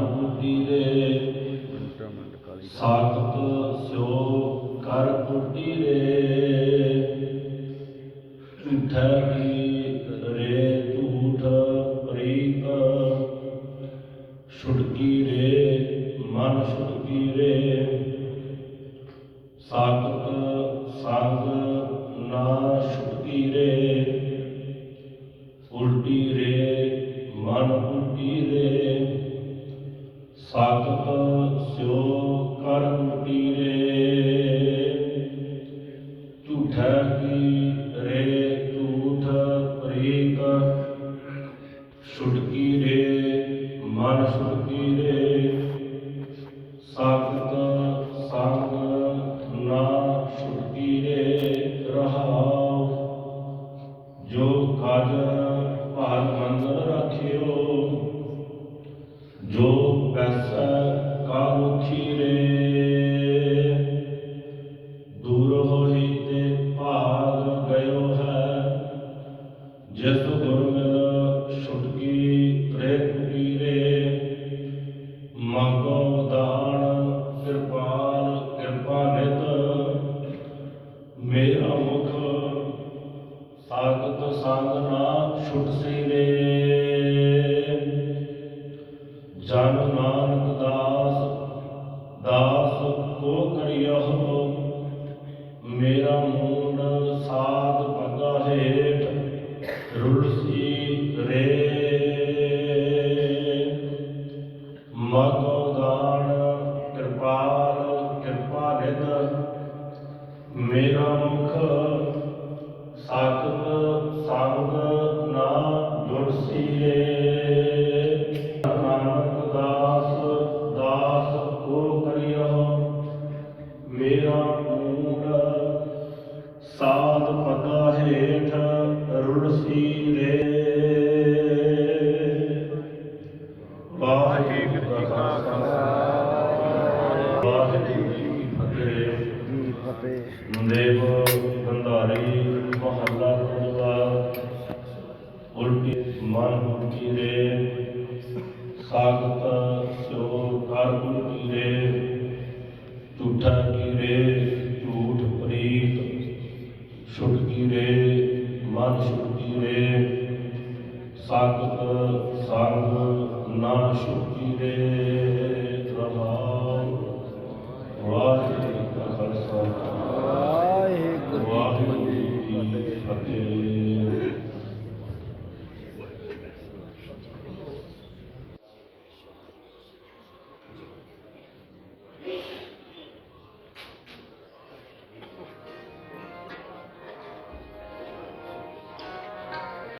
ਬੁੱਧੀ ਰੇ ਸਾਖਤ ਸਿਓ ਕਰ ਟੁੱਟੀ ਰੇ ਝੂਠਾ ਰੇ ਝੂਠ ਪ੍ਰੀਤ? ਛੁਟਕੀ ਰੇ, ਮਨ ਛੁਟਕੀ ਰੇ। ਸਾਖਤ ਸੰਗ ਨਾ ਛੁਟਕੀ ਰੇ। ਉਲਟੀ ਰੇ, ਮਨ ਉਲਟੀ ਰੇ। ਸਾਖਤ ਸਿਓ ਕਰ ਉਲਟੀ ਜਿਸ ਗੁਰ ਮਿਲ ਛੁਟਕੀ ਰੇ ਕੁਟੀ ਮੰਗੋ ਦਾਨ ਕਿਰਪਾਲ, ਕਿਰਪਾ ਨਿਤ। ਮੇਰਾ ਮੁਖ ਸਾਗਤ ਸੰਗ ਨਾ ਛੁਟ ਸੀ ਰੇ ਜਨ ਨਾਨਕ ਦਾਸ ਦਾਸ ਕੋ ਕਰਿਓ। ਮੇਰਾ ਮੂਡ ਮੇਰਾ ਮੂਡ ਸਾਧ ਪਗਾ ਹੇਠ ਰੁੜ ਸੀਰੇ ਵਾਹਿਗੁਰੂ ਜੀ ਕਾ ਖਾਲਸਾ। ਵਾਹਿਗੁਰੂ ਜੀ ਕੀ ਫਤਿਹ। ਜੀ ਗੰਧਾਰੀ ਮਹੱਲਾ ਪੰਜਵਾ ਉਲਟੀ ਮਨ ਉਲਟੀ ਰੇ। ਸਾਖਤ ਸਾਗਤ ਸੰਗ ਨਾ ਸ਼ੁਕੀ ਦੇ ਪ੍ਰਭਾਵ ਵਾਹਿਗੁਰੂ ਕਾ ਖਾਲਸਾ ਵਾਹਿਗੁਰੂ ਜੀ ਕੀ ਫਤਿਹ